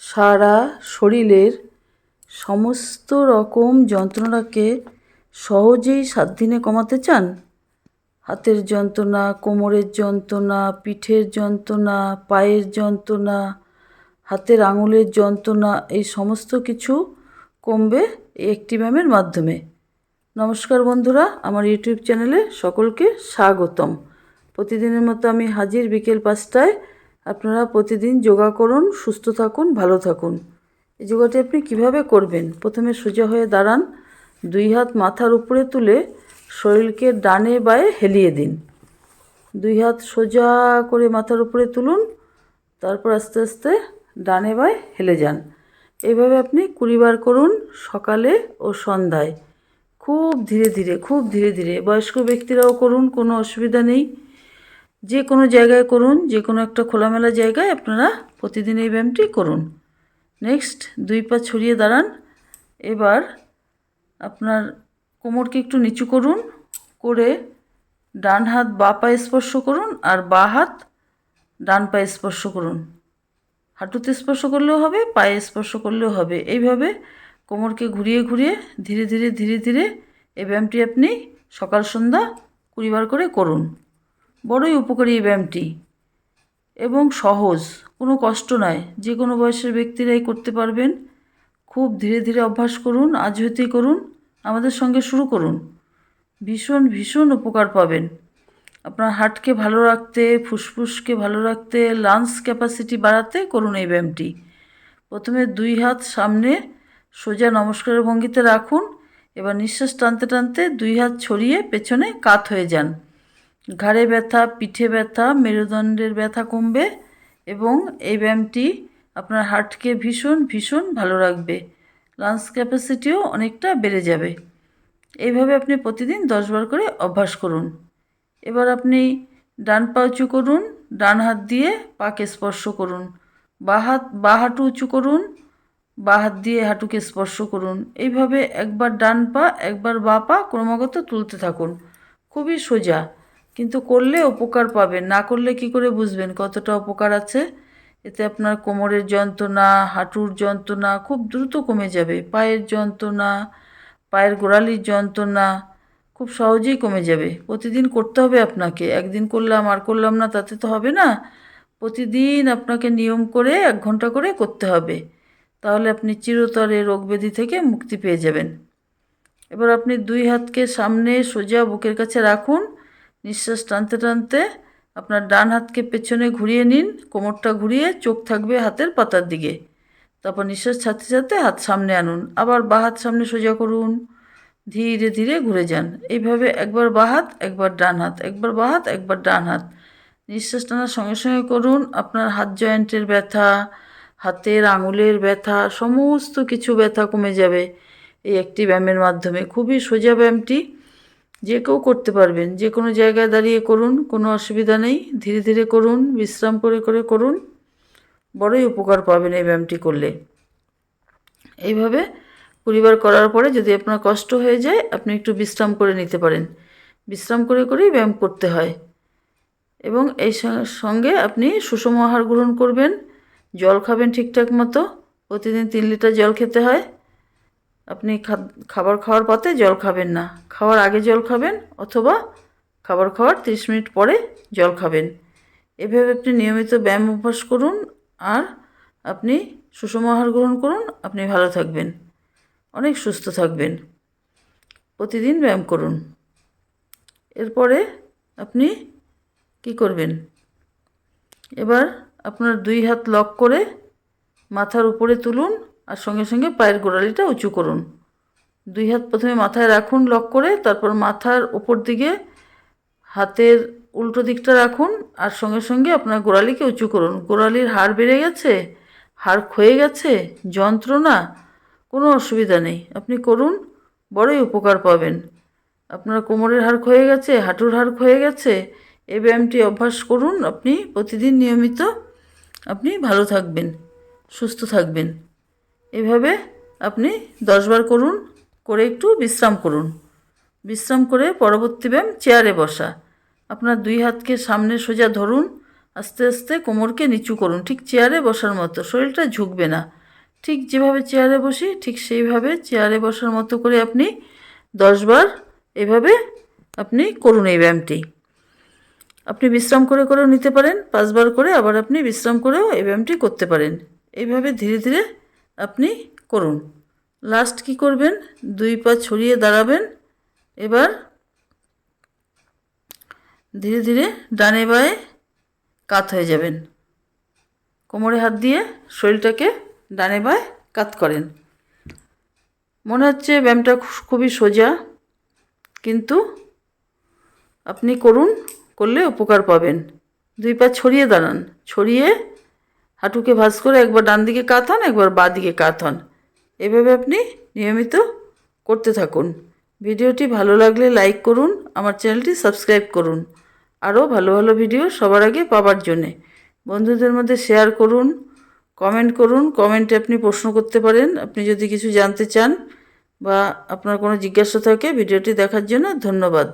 সারা শরীরের সমস্ত রকম যন্ত্রণাকে সহজেই সাত দিনে কমাতে চান? হাতের যন্ত্রণা, কোমরের যন্ত্রণা, পিঠের যন্ত্রণা, পায়ের যন্ত্রণা, হাতের আঙুলের যন্ত্রণা, এই সমস্ত কিছু কমবে এই একটি ব্যায়ামের মাধ্যমে। নমস্কার বন্ধুরা, আমার ইউটিউব চ্যানেলে সকলকে স্বাগতম। প্রতিদিনের মতো আমি হাজির বিকেল পাঁচটায় আপনারা প্রতিদিন যোগা করুন, সুস্থ থাকুন, ভালো থাকুন। এই যোগাটি আপনি কীভাবে করবেন? প্রথমে সোজা হয়ে দাঁড়ান, দুই হাত মাথার উপরে তুলে শরীরকে ডানে বায়ে হেলিয়ে দিন। দুই হাত সোজা করে মাথার উপরে তুলুন, তারপর আস্তে আস্তে ডানে বায়ে হেলে যান। এইভাবে আপনি কুড়ি বার করুন, সকালে ও সন্ধ্যায়। খুব ধীরে ধীরে, খুব ধীরে ধীরে। বয়স্ক ব্যক্তিরাও করুন, কোনো অসুবিধা নেই। যে কোনো জায়গায় করুন, যে কোনো একটা খোলামেলা জায়গায় আপনারা প্রতিদিন এই ব্যায়ামটি করুন। নেক্সট দুই পা ছড়িয়ে দাঁড়ান। এবার আপনার কোমরকে একটু নিচু করুন, করে ডান হাত বা পায়ে স্পর্শ করুন আর বা হাত ডান পায়ে স্পর্শ করুন। হাঁটুতে স্পর্শ করলেও হবে, পায়ে স্পর্শ করলেও হবে। এইভাবে কোমরকে ঘুরিয়ে ঘুরিয়ে ধীরে ধীরে ধীরে ধীরে এই ব্যায়ামটি আপনি সকাল সন্ধ্যা কুড়িবার করে করুন। বড়ই উপকারী এই ব্যায়ামটি। এবং সহজ, কোনো কষ্ট নয়। যে কোনো বয়সের ব্যক্তিরাই করতে পারবেন। খুব ধীরে ধীরে অভ্যাস করুন আজ হইতেই করুন, আমাদের সঙ্গে শুরু করুন। ভীষণ ভীষণ উপকার পাবেন। আপনার হার্টকে ভালো রাখতে, ফুসফুসকে ভালো রাখতে, লাংস ক্যাপাসিটি বাড়াতে করুন এই ব্যায়ামটি। প্রথমে দুই হাত সামনে সোজা নমস্কারের ভঙ্গিতে রাখুন। এবার নিঃশ্বাস টানতে টানতে দুই হাত ছড়িয়ে পেছনে কাত হয়ে যান। ঘাড়ে ব্যথা, পিঠে ব্যথা, মেরুদণ্ডের ব্যথা কমবে এবং এই ব্যায়ামটি আপনার হার্টকে ভীষণ ভীষণ ভালো রাখবে। লাংস ক্যাপাসিটিও অনেকটা বেড়ে যাবে। এইভাবে আপনি প্রতিদিন দশবার করে অভ্যাস করুন। এবার আপনি ডান পা উঁচু করুন, ডান হাত দিয়ে পাকে স্পর্শ করুন। বা হাত, বা হাঁটু উঁচু করুন, বা হাত দিয়ে হাঁটুকে স্পর্শ করুন। এইভাবে একবার ডান পা, একবার বা পা ক্রমাগত তুলতে থাকুন। খুবই সোজা। কিন্তু করলে উপকার পাবেন, না করলে কি করে বুঝবেন কতটা উপকার আছে? এতে আপনার কোমরের যন্ত্রণা, হাঁটুর যন্ত্রণা খুব দ্রুত কমে যাবে, পায়ের যন্ত্রণা, পায়ের গোড়ালির যন্ত্রণা খুব সহজেই কমে যাবে। প্রতিদিন করতে হবে আপনাকে, একদিন করলাম আর করলাম না তাতে তো হবে না। প্রতিদিন আপনাকে নিয়ম করে এক ঘণ্টা করে করতে হবে, তাহলে আপনি চিরতরে রোগ ব্যাধি থেকে মুক্তি পেয়ে যাবেন। এবার আপনি দুই হাতকে সামনে সোজা বুকের কাছে রাখুন। নিঃশ্বাস টানতে টানতে আপনার ডান হাতকে পেছনে ঘুরিয়ে নিন, কোমরটা ঘুরিয়ে চোখ থাকবে হাতের পাতার দিকে। তারপর নিঃশ্বাস ছাড়তে ছাড়তে হাত সামনে আনুন, আবার বা হাত সামনে সোজা করুন। ধীরে ধীরে ঘুরে যান। এইভাবে একবার বা হাত, একবার ডান হাত, একবার বা হাত, একবার ডান হাত। নিঃশ্বাস টানার সঙ্গে সঙ্গে করুন আপনার হাত জয়েন্টের ব্যথা, হাতের আঙুলের ব্যথা, সমস্ত কিছু ব্যথা কমে যাবে। এই একটি ব্যায়ামের মাধ্যমে। খুবই সোজা ব্যায়ামটি যে কেউ করতে পারবেন। যে কোনো জায়গায় দাঁড়িয়ে করুন, কোনো অসুবিধা নেই। ধীরে ধীরে করুন, বিশ্রাম করে করে করুন। বড়ই উপকার পাবেন এই ব্যায়ামটি করলে। এইভাবে কুড়িবার করার পরে যদি আপনার কষ্ট হয়ে যায়, আপনি একটু বিশ্রাম করে নিতে পারেন। বিশ্রাম করে করেই ব্যায়াম করতে হয়। এবং এই সঙ্গে আপনি সুষম আহার গ্রহণ করবেন। জল খাবেন ঠিকঠাক মতো। প্রতিদিন তিন লিটার জল খেতে হয়। আপনি খাবার খাওয়ার পথে জল খাবেন না। খাওয়ার আগে জল খাবেন অথবা খাবার খাওয়ার তিরিশ মিনিট পরে জল খাবেন। এভাবে আপনি নিয়মিত ব্যায়াম অভ্যাস করুন আর আপনি সুষম আহার গ্রহণ করুন। আপনি ভালো থাকবেন। অনেক সুস্থ থাকবেন। প্রতিদিন ব্যায়াম করুন। এরপরে আপনি কি করবেন? এবার আপনার দুই হাত লক করে মাথার উপরে তুলুন। আর সঙ্গে সঙ্গে পায়ের গোড়ালিটা উঁচু করুন। দুই হাত প্রথমে মাথায় রাখুন লক করে, তারপর মাথার ওপর দিকে হাতের উল্টো দিকটা রাখুন আর সঙ্গে সঙ্গে আপনার গোড়ালিকে উঁচু করুন। গোড়ালির হাড় বেড়ে গেছে, হাড় ক্ষয়ে গেছে, যন্ত্রণা, কোনো অসুবিধা নেই। আপনি করুন, বড়ই উপকার পাবেন। আপনার কোমরের হাড় ক্ষয়ে গেছে, হাঁটুর হাড় ক্ষয়ে গেছে, এই ব্যায়ামটি অভ্যাস করুন। আপনি প্রতিদিন নিয়মিত আপনি ভালো থাকবেন, সুস্থ থাকবেন। এভাবে আপনি দশবার করুন, করে একটু বিশ্রাম করুন। বিশ্রাম করে পরবর্তী ব্যায়াম চেয়ারে বসা। আপনার দুই হাতকে সামনে সোজা ধরুন, আস্তে আস্তে কোমরকে নিচু করুন। ঠিক চেয়ারে বসার মতো, শরীরটা ঝুঁকবে না। ঠিক যেভাবে চেয়ারে বসি, ঠিক সেইভাবে চেয়ারে বসার মতো করে আপনি দশবার এভাবে আপনি করুন এই ব্যায়ামটি। আপনি বিশ্রাম করে করেও নিতে পারেন, পাঁচবার করে আবার আপনি বিশ্রাম করেও এই ব্যায়ামটি করতে পারেন। এইভাবে ধীরে ধীরে আপনি করুন। লাস্ট কি করবেন? দুই পা ছড়িয়ে দাঁড়াবেন। এবার ধীরে ধীরে ডানে বায়ে কাত হয়ে যাবেন। কোমরে হাত দিয়ে শরীরটাকে ডানে বায়ে কাত করেন। মনে হচ্ছে ব্যায়ামটা খুবই সোজা, কিন্তু আপনি করুন, করলে উপকার পাবেন। দুই পা ছড়িয়ে দাঁড়ান। ছড়িয়ে হাঁটুকে ভাঁজ করে একবার ডান দিকে কাত হন, একবার বাঁ দিকে কাত হন। এভাবে আপনি নিয়মিত করতে থাকুন। ভিডিওটি ভালো লাগলে লাইক করুন, আমার চ্যানেলটি সাবস্ক্রাইব করুন। আরও ভালো ভালো ভিডিও সবার আগে পাবার জন্যে। বন্ধুদের মধ্যে শেয়ার করুন, কমেন্ট করুন, কমেন্টে আপনি প্রশ্ন করতে পারেন। আপনি যদি কিছু জানতে চান বা আপনার কোনো জিজ্ঞাসা থাকে ভিডিওটি দেখার জন্য ধন্যবাদ।